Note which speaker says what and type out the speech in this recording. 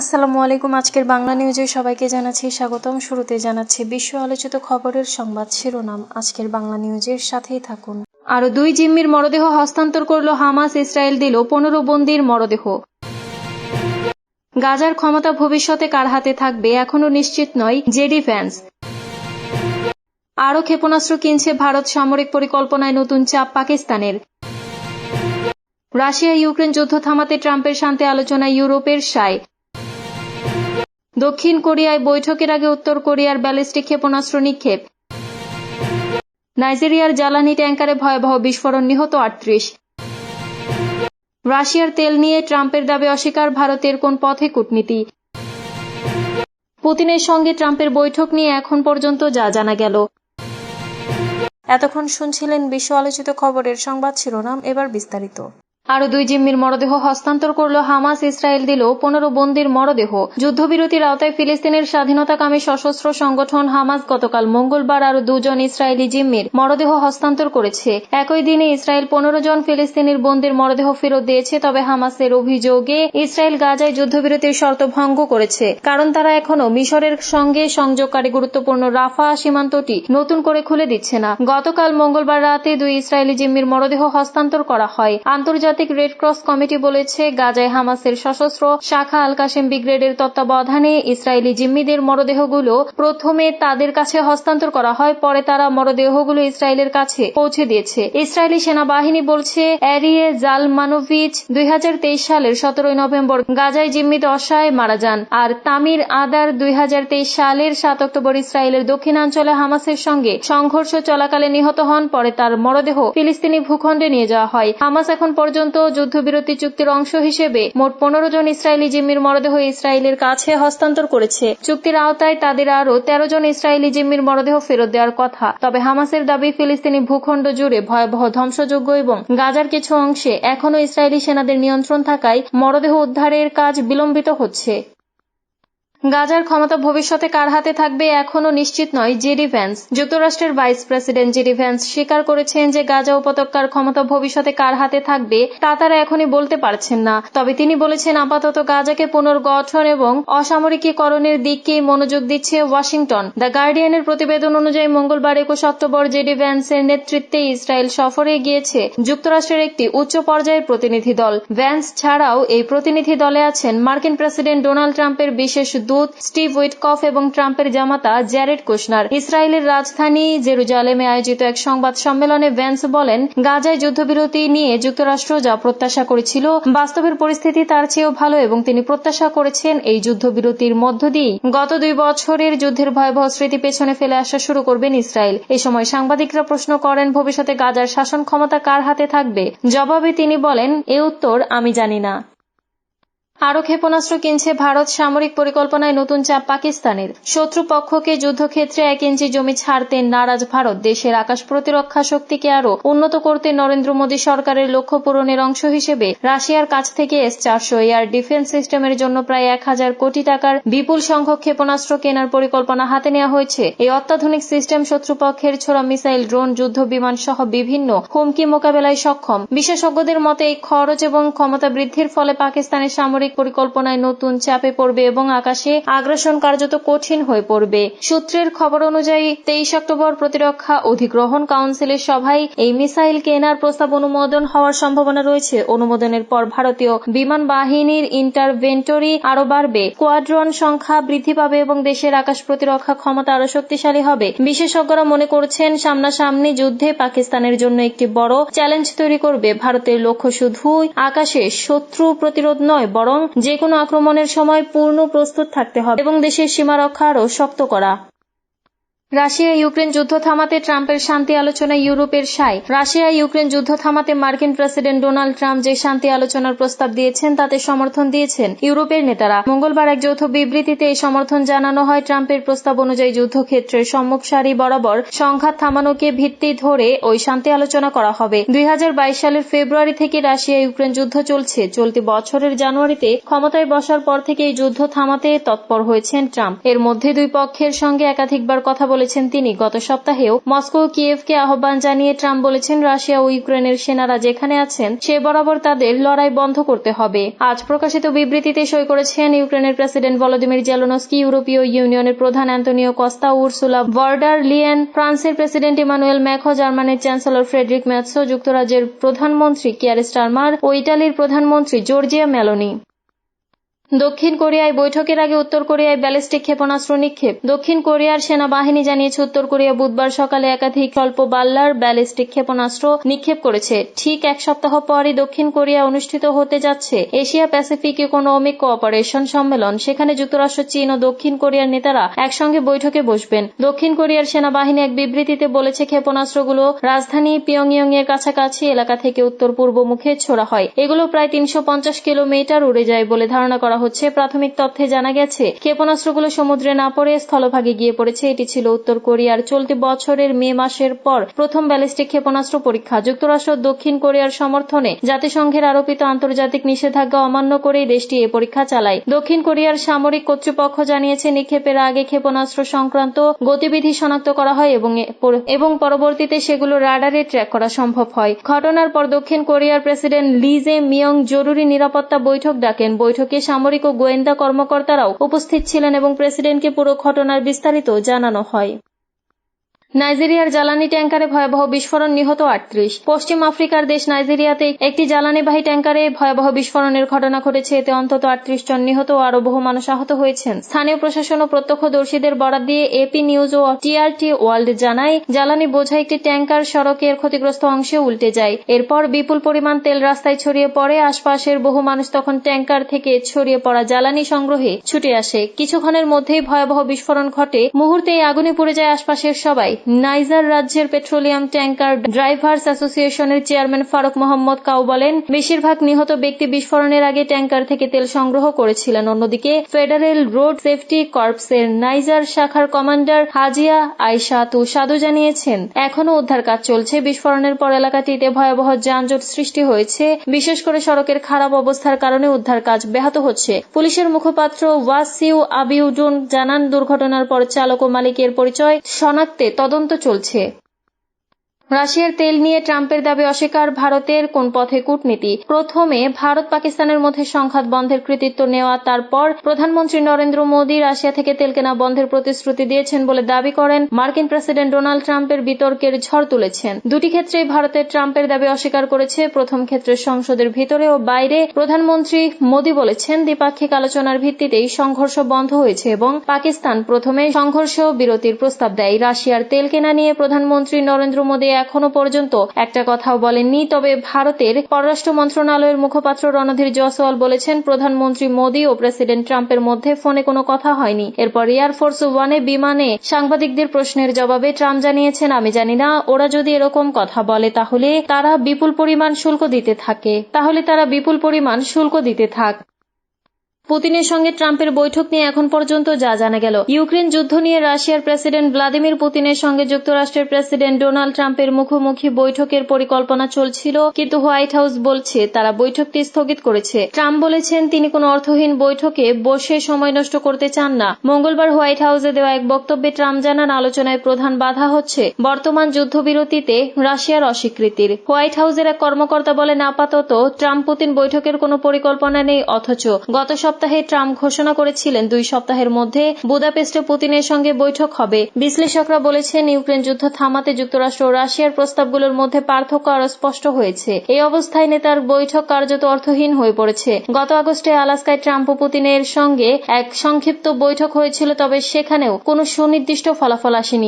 Speaker 1: আসসালামু আলাইকুম আজকের বাংলা নিউজে সবাইকে জানাচ্ছি স্বাগতম শুরুতে জানাচ্ছি বিশ্ব আলোচিত খবরের সংবাদ শিরোনাম আজকের বাংলা নিউজের সাথেই থাকুন
Speaker 2: আরো দুই জিম্মির মরদেহ হস্তান্তর করল হামাস ইসরায়েল দিল পনেরো বন্দির মরদেহ গাজার ক্ষমতা ভবিষ্যতে কার হাতে থাকবে এখনও নিশ্চিত নয় জেডি ফ্যান্স আরও ক্ষেপণাস্ত্র কিনছে ভারত সামরিক পরিকল্পনায় নতুন চাপ পাকিস্তানের রাশিয়া ইউক্রেন যুদ্ধ থামাতে ট্রাম্পের শান্তি আলোচনায় ইউরোপের সায় দক্ষিণ কোরিয়ায় বৈঠকের আগে উত্তর কোরিয়ার ব্যালিস্টিক ক্ষেপণাস্ত্র নিক্ষেপ নাইজেরিয়ার জ্বালানি ট্যাঙ্কারে ভয়াবহ বিস্ফোরণ নিহত আটত্রিশ রাশিয়ার তেল নিয়ে ট্রাম্পের দাবি অস্বীকার ভারতের কোন পথে কূটনীতি পুতিনের সঙ্গে ট্রাম্পের বৈঠক নিয়ে এখন পর্যন্ত যা জানা গেল
Speaker 1: এতক্ষণ শুনছিলেন বিশ্ব আলোচিত খবরের সংবাদ শিরোনাম এবার বিস্তারিত
Speaker 2: আরো দুই জিম্মির মরদেহ হস্তান্তর করল হামাস ইসরায়েল দিল পনেরো বন্দির মরদেহ যুদ্ধবিরতির আওতায় ফিলিস্তিনের স্বাধীনতাকামী সশস্ত্র সংগঠন হামাস গতকাল মঙ্গলবার আরো দুজন ইসরায়েলি জিম্মির মরদেহ হস্তান্তর করেছে একই দিনে ইসরায়েল পনেরো জন ফিলিস্তিনের বন্দির মরদেহ ফেরত দিয়েছে তবে হামাসের অভিযোগে ইসরায়েল গাজায় যুদ্ধবিরতির শর্ত ভঙ্গ করেছে কারণ তারা এখনও মিশরের সঙ্গে সংযোগকারী গুরুত্বপূর্ণ রাফা সীমান্তটি নতুন করে খুলে দিচ্ছে না গতকাল মঙ্গলবার রাতে দুই ইসরায়েলি জিম্মির মরদেহ হস্তান্তর করা হয় আন্তর্জাতিক আন্তর্জাতিক রেড ক্রস কমিটি বলেছে গাজায় হামাসের সশস্ত্র শাখা আল কাশেম ব্রিগ্রেডের তত্ত্বাবধানে ইসরায়েলি জিম্মিদের মরদেহগুলো প্রথমে তাদের কাছে হস্তান্তর করা হয় পরে তারা মরদেহগুলো ইসরায়েলের কাছে পৌঁছে দিয়েছে ইসরায়েলি সেনাবাহিনী বলছে অ্যারিয়ে মানোভিচ দুই সালের সতেরোই নভেম্বর গাজায় জিম্মিদ অসায় মারা যান আর তামির আদার দুই সালের সাত অক্টোবর ইসরায়েলের দক্ষিণাঞ্চলে হামাসের সঙ্গে সংঘর্ষ চলাকালে নিহত হন পরে তার মরদেহ ফিলিস্তিনি ভূখণ্ডে নিয়ে যাওয়া হয় হামাস এখন পর্যন্ত পর্যন্ত যুদ্ধবিরতি চুক্তির অংশ হিসেবে মোট পনেরো জন ইসরায়েলি জিম্মির মরদেহ ইসরায়েলের কাছে হস্তান্তর করেছে চুক্তির আওতায় তাদের আরও তেরো জন ইসরায়েলি জিম্মির মরদেহ ফেরত দেওয়ার কথা তবে হামাসের দাবি ফিলিস্তিনি ভূখণ্ড জুড়ে ভয়াবহ ধ্বংসযোগ্য এবং গাজার কিছু অংশে এখনও ইসরায়েলি সেনাদের নিয়ন্ত্রণ থাকায় মরদেহ উদ্ধারের কাজ বিলম্বিত হচ্ছে গাজার ক্ষমতা ভবিষ্যতে কার হাতে থাকবে এখনও নিশ্চিত নয় জেডি ভ্যান্স যুক্তরাষ্ট্রের ভাইস প্রেসিডেন্ট জেডি ভ্যান্স স্বীকার করেছেন যে গাজা উপত্যকার ক্ষমতা ভবিষ্যতে কার হাতে থাকবে তা তারা এখনই বলতে পারছেন না তবে তিনি বলেছেন আপাতত গাজাকে পুনর্গঠন এবং অসামরিকীকরণের দিককেই মনোযোগ দিচ্ছে ওয়াশিংটন দ্য গার্ডিয়ানের প্রতিবেদন অনুযায়ী মঙ্গলবার একুশ অক্টোবর জেডি ভ্যান্সের নেতৃত্বে ইসরায়েল সফরে গিয়েছে যুক্তরাষ্ট্রের একটি উচ্চ পর্যায়ের প্রতিনিধি দল ভ্যান্স ছাড়াও এই প্রতিনিধি দলে আছেন মার্কিন প্রেসিডেন্ট ডোনাল্ড ট্রাম্পের বিশেষ দূত স্টিভ উইটকফ এবং ট্রাম্পের জামাতা জ্যারেড কুশনার ইসরায়েলের রাজধানী জেরুজালেমে আয়োজিত এক সংবাদ সম্মেলনে ভ্যান্স বলেন গাজায় যুদ্ধবিরতি নিয়ে যুক্তরাষ্ট্র যা প্রত্যাশা করেছিল বাস্তবের পরিস্থিতি তার চেয়েও ভালো এবং তিনি প্রত্যাশা করেছেন এই যুদ্ধবিরতির মধ্য দিয়েই গত দুই বছরের যুদ্ধের ভয়াবহ স্মৃতি পেছনে ফেলে আসা শুরু করবেন ইসরায়েল এ সময় সাংবাদিকরা প্রশ্ন করেন ভবিষ্যতে গাজার শাসন ক্ষমতা কার হাতে থাকবে জবাবে তিনি বলেন এ উত্তর আমি জানি না আরও ক্ষেপণাস্ত্র কিনছে ভারত সামরিক পরিকল্পনায় নতুন চাপ পাকিস্তানের শত্রুপক্ষকে যুদ্ধক্ষেত্রে এক ইঞ্চি জমি ছাড়তে নারাজ ভারত দেশের আকাশ প্রতিরক্ষা শক্তিকে আরও উন্নত করতে নরেন্দ্র মোদী সরকারের লক্ষ্য পূরণের অংশ হিসেবে রাশিয়ার কাছ থেকে এস চারশো এয়ার ডিফেন্স সিস্টেমের জন্য প্রায় এক হাজার কোটি টাকার বিপুল সংখ্যক ক্ষেপণাস্ত্র কেনার পরিকল্পনা হাতে নেওয়া হয়েছে এই অত্যাধুনিক সিস্টেম শত্রুপক্ষের ছোড়া মিসাইল ড্রোন যুদ্ধ বিমান সহ বিভিন্ন হুমকি মোকাবেলায় সক্ষম বিশেষজ্ঞদের মতে এই খরচ এবং ক্ষমতা বৃদ্ধির ফলে পাকিস্তানের সামরিক সামরিক পরিকল্পনায় নতুন চাপে পড়বে এবং আকাশে আগ্রাসন কার্যত কঠিন হয়ে পড়বে সূত্রের খবর অনুযায়ী তেইশ অক্টোবর প্রতিরক্ষা অধিগ্রহণ কাউন্সিলের সভায় এই মিসাইল কেনার প্রস্তাব অনুমোদন হওয়ার সম্ভাবনা রয়েছে অনুমোদনের পর ভারতীয় বিমান বাহিনীর ইন্টারভেন্টরি আরও বাড়বে কোয়াড্রন সংখ্যা বৃদ্ধি পাবে এবং দেশের আকাশ প্রতিরক্ষা ক্ষমতা আরও শক্তিশালী হবে বিশেষজ্ঞরা মনে করছেন সামনাসামনি যুদ্ধে পাকিস্তানের জন্য একটি বড় চ্যালেঞ্জ তৈরি করবে ভারতের লক্ষ্য শুধুই আকাশে শত্রু প্রতিরোধ নয় বরং এবং যে কোনো আক্রমণের সময় পূর্ণ প্রস্তুত থাকতে হবে এবং দেশের সীমা রক্ষা আরও শক্ত করা রাশিয়া ইউক্রেন যুদ্ধ থামাতে ট্রাম্পের শান্তি আলোচনায় ইউরোপের সাই রাশিয়া ইউক্রেন যুদ্ধ থামাতে মার্কিন প্রেসিডেন্ট ডোনাল্ড ট্রাম্প যে শান্তি আলোচনার প্রস্তাব দিয়েছেন তাতে সমর্থন দিয়েছেন ইউরোপের নেতারা মঙ্গলবার এক যৌথ বিবৃতিতে এই সমর্থন জানানো হয় ট্রাম্পের প্রস্তাব অনুযায়ী যুদ্ধক্ষেত্রের সম্মুখ সারি বরাবর সংঘাত থামানোকে ভিত্তি ধরে ওই শান্তি আলোচনা করা হবে দুই সালের ফেব্রুয়ারি থেকে রাশিয়া ইউক্রেন যুদ্ধ চলছে চলতি বছরের জানুয়ারিতে ক্ষমতায় বসার পর থেকে এই যুদ্ধ থামাতে তৎপর হয়েছেন ট্রাম্প এর মধ্যে দুই পক্ষের সঙ্গে একাধিকবার কথা বলেছেন তিনি গত সপ্তাহেও মস্কো কিয়েভকে আহ্বান জানিয়ে ট্রাম্প বলেছেন রাশিয়া ও ইউক্রেনের সেনারা যেখানে আছেন সে বরাবর তাদের লড়াই বন্ধ করতে হবে আজ প্রকাশিত বিবৃতিতে সই করেছেন ইউক্রেনের প্রেসিডেন্ট ভলোদিমির জেলোনস্কি ইউরোপীয় ইউনিয়নের প্রধান Antonio Costa Ursula von der Leyen ফ্রান্সের প্রেসিডেন্ট ইমানুয়েল ম্যাখো জার্মানির চ্যান্সেলর ফ্রেডরিক ম্যাথসো যুক্তরাজ্যের প্রধানমন্ত্রী কিয়ার স্টারমার ও ইটালির প্রধানমন্ত্রী জর্জিয়া মেলোনি দক্ষিণ কোরিয়ায় বৈঠকের আগে উত্তর কোরিয়ায় ব্যালিস্টিক ক্ষেপণাস্ত্র নিক্ষেপ দক্ষিণ কোরিয়ার সেনাবাহিনী জানিয়েছে উত্তর কোরিয়া বুধবার সকালে একাধিক স্বল্প বাল্লার ব্যালিস্টিক ক্ষেপণাস্ত্র নিক্ষেপ করেছে ঠিক এক সপ্তাহ পরই দক্ষিণ কোরিয়া অনুষ্ঠিত হতে যাচ্ছে এশিয়া প্যাসিফিক ইকোনমিক কোঅপারেশন সম্মেলন সেখানে যুক্তরাষ্ট্র চীন ও দক্ষিণ কোরিয়ার নেতারা একসঙ্গে বৈঠকে বসবেন দক্ষিণ কোরিয়ার সেনাবাহিনী এক বিবৃতিতে বলেছে ক্ষেপণাস্ত্রগুলো রাজধানী পিয়ংইয়ং এর কাছাকাছি এলাকা থেকে উত্তর পূর্ব মুখে ছোড়া হয় এগুলো প্রায় তিনশো কিলোমিটার উড়ে যায় বলে ধারণা করা করা হচ্ছে প্রাথমিক তথ্যে জানা গেছে ক্ষেপণাস্ত্রগুলো সমুদ্রে না পড়ে স্থলভাগে গিয়ে পড়েছে এটি ছিল উত্তর কোরিয়ার চলতি বছরের মে মাসের পর প্রথম ব্যালিস্টিক ক্ষেপণাস্ত্র পরীক্ষা যুক্তরাষ্ট্র দক্ষিণ কোরিয়ার সমর্থনে জাতিসংঘের আরোপিত আন্তর্জাতিক নিষেধাজ্ঞা অমান্য করে দেশটি এ পরীক্ষা চালায় দক্ষিণ কোরিয়ার সামরিক কর্তৃপক্ষ জানিয়েছে নিক্ষেপের আগে ক্ষেপণাস্ত্র সংক্রান্ত গতিবিধি শনাক্ত করা হয় এবং এবং পরবর্তীতে সেগুলো রাডারে ট্র্যাক করা সম্ভব হয় ঘটনার পর দক্ষিণ কোরিয়ার প্রেসিডেন্ট লিজে মিয়ং জরুরি নিরাপত্তা বৈঠক ডাকেন বৈঠকে সামরিক সামরিক ও গোয়েন্দা কর্মকর্তারাও উপস্থিত ছিলেন এবং প্রেসিডেন্টকে পুরো ঘটনার বিস্তারিত জানানো হয় নাইজেরিয়ার জ্বালানি ট্যাঙ্কারে ভয়াবহ বিস্ফোরণ নিহত আটত্রিশ পশ্চিম আফ্রিকার দেশ নাইজেরিয়াতে একটি জ্বালানিবাহী ট্যাঙ্কারে ভয়াবহ বিস্ফোরণের ঘটনা ঘটেছে এতে অন্তত আটত্রিশ জন নিহত ও আরও বহু মানুষ আহত হয়েছেন স্থানীয় প্রশাসন ও প্রত্যক্ষদর্শীদের বরাদ দিয়ে এপি নিউজ ও টিআরটি ওয়ার্ল্ড জানায় জ্বালানি বোঝা একটি ট্যাঙ্কার সড়কের ক্ষতিগ্রস্ত অংশে উল্টে যায় এরপর বিপুল পরিমাণ তেল রাস্তায় ছড়িয়ে পড়ে আশপাশের বহু মানুষ তখন ট্যাঙ্কার থেকে ছড়িয়ে পড়া জ্বালানি সংগ্রহে ছুটে আসে কিছুক্ষণের মধ্যেই ভয়াবহ বিস্ফোরণ ঘটে মুহূর্তেই আগুনে পুড়ে যায় আশপাশের সবাই নাইজার রাজ্যের পেট্রোলিয়াম ট্যাঙ্কার ড্রাইভার্স অ্যাসোসিয়েশনের চেয়ারম্যান ফারুক মোহাম্মদ কাউ বলেন বেশিরভাগ নিহত ব্যক্তি বিস্ফোরণের আগে ট্যাঙ্কার থেকে তেল সংগ্রহ করেছিলেন অন্যদিকে ফেডারেল রোড সেফটি কর্পসের নাইজার শাখার কমান্ডার হাজিয়া আইসাতু সাদু জানিয়েছেন এখনও উদ্ধার কাজ চলছে বিস্ফোরণের পর এলাকাটিতে ভয়াবহ যানজট সৃষ্টি হয়েছে বিশেষ করে সড়কের খারাপ অবস্থার কারণে উদ্ধার কাজ ব্যাহত হচ্ছে পুলিশের মুখপাত্র ওয়াসিউ আবিউডুন জানান দুর্ঘটনার পর চালক ও মালিকের পরিচয় শনাক্তে তদন্ত তদন্ত চলছে রাশিয়ার তেল নিয়ে ট্রাম্পের দাবি অস্বীকার ভারতের কোন পথে কূটনীতি প্রথমে ভারত পাকিস্তানের মধ্যে সংঘাত বন্ধের কৃতিত্ব নেওয়া তারপর প্রধানমন্ত্রী নরেন্দ্র মোদী রাশিয়া থেকে তেল কেনা বন্ধের প্রতিশ্রুতি দিয়েছেন বলে দাবি করেন মার্কিন প্রেসিডেন্ট ডোনাল্ড ট্রাম্পের বিতর্কের ঝড় তুলেছেন দুটি ক্ষেত্রেই ভারতের ট্রাম্পের দাবি অস্বীকার করেছে প্রথম ক্ষেত্রে সংসদের ভিতরে ও বাইরে প্রধানমন্ত্রী মোদী বলেছেন দ্বিপাক্ষিক আলোচনার ভিত্তিতেই সংঘর্ষ বন্ধ হয়েছে এবং পাকিস্তান প্রথমে সংঘর্ষ বিরতির প্রস্তাব দেয় রাশিয়ার তেল কেনা নিয়ে প্রধানমন্ত্রী নরেন্দ্র মোদী এখনো পর্যন্ত একটা কথাও বলেননি তবে ভারতের পররাষ্ট্র মন্ত্রণালয়ের মুখপাত্র রণধীর জয়সওয়াল বলেছেন প্রধানমন্ত্রী মোদী ও প্রেসিডেন্ট ট্রাম্পের মধ্যে ফোনে কোনো কথা হয়নি এরপর এয়ারফোর্স ওয়ানে বিমানে সাংবাদিকদের প্রশ্নের জবাবে ট্রাম্প জানিয়েছেন আমি জানি না ওরা যদি এরকম কথা বলে তাহলে তারা বিপুল পরিমাণ শুল্ক দিতে থাকে তাহলে তারা বিপুল পরিমাণ শুল্ক দিতে থাক পুতিনের সঙ্গে ট্রাম্পের বৈঠক নিয়ে এখন পর্যন্ত যা জানা গেল ইউক্রেন যুদ্ধ নিয়ে রাশিয়ার প্রেসিডেন্ট ভ্লাদিমির পুতিনের সঙ্গে যুক্তরাষ্ট্রের প্রেসিডেন্ট ডোনাল্ড ট্রাম্পের মুখোমুখি বৈঠকের পরিকল্পনা চলছিল কিন্তু হোয়াইট হাউস বলছে তারা বৈঠকটি স্থগিত করেছে ট্রাম্প বলেছেন তিনি কোন অর্থহীন বৈঠকে বসে সময় নষ্ট করতে চান না মঙ্গলবার হোয়াইট হাউসে দেওয়া এক বক্তব্যে ট্রাম্প জানান আলোচনায় প্রধান বাধা হচ্ছে বর্তমান যুদ্ধবিরতিতে রাশিয়ার অস্বীকৃতির হোয়াইট হাউসের এক কর্মকর্তা বলেন আপাতত ট্রাম্প পুতিন বৈঠকের কোন পরিকল্পনা নেই অথচ গত সপ্তাহে ট্রাম্প ঘোষণা করেছিলেন দুই সপ্তাহের মধ্যে বুদাপেস্টে পুতিনের সঙ্গে বৈঠক হবে বিশ্লেষকরা বলেছেন ইউক্রেন যুদ্ধ থামাতে যুক্তরাষ্ট্র ও রাশিয়ার প্রস্তাবগুলোর মধ্যে পার্থক্য আরও স্পষ্ট হয়েছে এই অবস্থায় নেতার বৈঠক কার্যত অর্থহীন হয়ে পড়েছে গত আগস্টে আলাস্কায় ট্রাম্প ও পুতিনের সঙ্গে এক সংক্ষিপ্ত বৈঠক হয়েছিল তবে সেখানেও কোনো সুনির্দিষ্ট ফলাফল আসেনি